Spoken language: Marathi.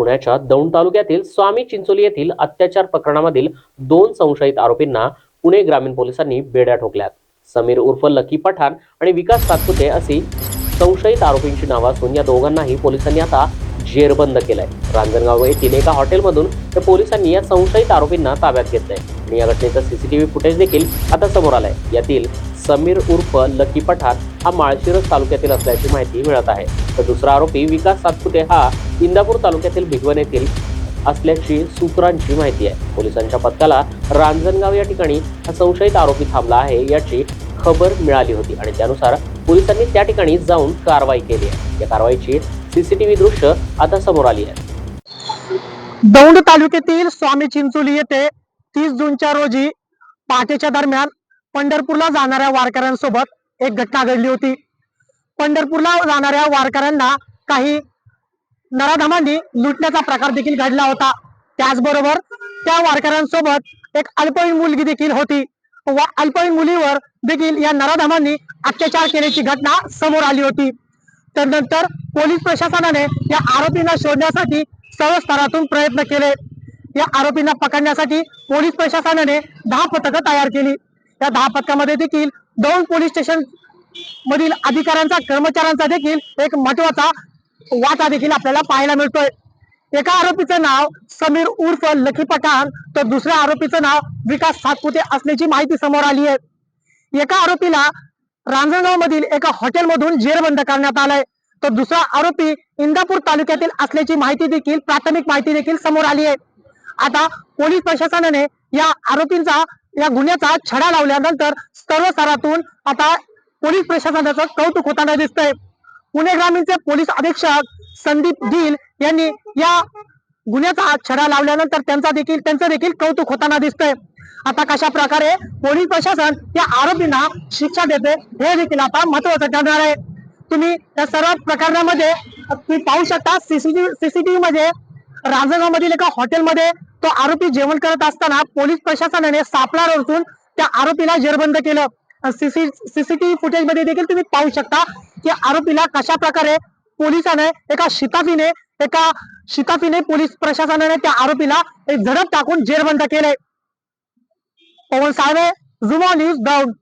पुण्याच्या दौंड तालुक्यातील स्वामी चिंचोली येथील अत्याचार प्रकरणामधील दोन संशयित आरोपींना पुणे ग्रामीण पोलिसांनी बेड्या ठोकल्यात. समीर उर्फ लकी पठाण आणि विकास सातपुते अशी संशयित आरोपींची नावं असून या दोघांनाही पोलिसांनी आता जेरबंद केलंय. रांजणगाव येथील एका हॉटेलमधून त्या पोलिसांनी या संशयित आरोपींना ताब्यात घेतलंय. आणि या घटनेचं सीसीटीव्ही फुटेज देखील आता समोर आलंय. यातील समीर उर्फ लकी पठाण हा माळशिरस तालुक्यातील असल्याची माहिती मिळत आहे. तर दुसरा आरोपी विकास सातपुते हा इंदापूर तालुक्यातील भिगवण येथील असल्याची सूत्रांची माहिती आहे. पोलिसांच्या पथकाला रांजणगाव या ठिकाणी हा संशयित आरोपी थांबला आहे याची खबर मिळाली होती आणि त्यानुसार पोलिसांनी त्या ठिकाणी जाऊन कारवाई केली आहे. या कारवाईची सीसीटीव्ही दृश्य आता समोर आली आहे. दौंड तालुक्यातील स्वामी चिंचोली येथे तीस जूनच्या रोजी पहाटेच्या दरम्यान पंढरपूरला जाणाऱ्या वारकऱ्यांसोबत एक घटना घडली होती. पंढरपूरला जाणाऱ्या वारकऱ्यांना काही नराधमांनी लुटण्याचा प्रकार देखील घडला होता. त्याचबरोबर त्या वारकऱ्यांसोबत एक अल्पवयीन मुलगी देखील होती. व अल्पवयीन मुलीवर देखील या नराधमांनी अत्याचार केल्याची घटना समोर आली होती. त्यानंतर पोलीस प्रशासनाने या आरोपींना शोधण्यासाठी सर्व स्तरातून प्रयत्न केले. या आरोपींना पकडण्यासाठी पोलीस प्रशासनाने दहा पथकं तयार केली. या दहा पथकामध्ये देखील दोन पोलीस स्टेशन मधील अधिकाऱ्यांचा कर्मचाऱ्यांचा देखील एक महत्त्वाचा वाटा देखील आपल्याला पाहायला मिळतोय. एका आरोपीचं नाव समीर उर्फ लखी पठाण तर दुसऱ्या आरोपीचं नाव विकास सातपुते असल्याची माहिती समोर आली आहे. एका आरोपीला रांजणगाव मधील एका हॉटेलमधून जेरबंद करण्यात आलाय. तर दुसरा आरोपी इंदापूर तालुक्यातील असल्याची माहिती देखील प्राथमिक माहिती देखील समोर आली आहे. आता पोलीस प्रशासनाने या आरोपींचा या गुन्ह्याचा छडा लावल्यानंतर सर्व स्तरातून आता पोलीस प्रशासनाचं कौतुक होताना दिसतंय. पुणे ग्रामीणचे पोलीस अधीक्षक संदीप गिल यांनी या गुन्ह्याचा छडा लावल्यानंतर त्यांचा देखील त्यांचं देखील कौतुक होताना दिसतंय. आता कशा प्रकारे पोलीस प्रशासन या आरोपींना शिक्षा देते हे देखील आता महत्वाचं ठरणार आहे. तुम्ही या सर्व प्रकरणामध्ये तुम्ही पाहू शकता सीसीटीव्ही सीसीटीव्ही मध्ये राजगाव मधील एका हॉटेलमध्ये तो आरोपी जेवण करत असताना पोलीस प्रशासनाने सापळा रचून त्या आरोपीला जेरबंद केलं. सीसीटीव्ही फुटेजमध्ये देखील तुम्ही पाहू शकता की आरोपीला कशा प्रकारे पोलिसाने एका शिताफीने एका शिताफीने पोलीस प्रशासनाने त्या आरोपीला एक झडप टाकून जेरबंद केले पवन साळवे झुमा न्यूज दौड.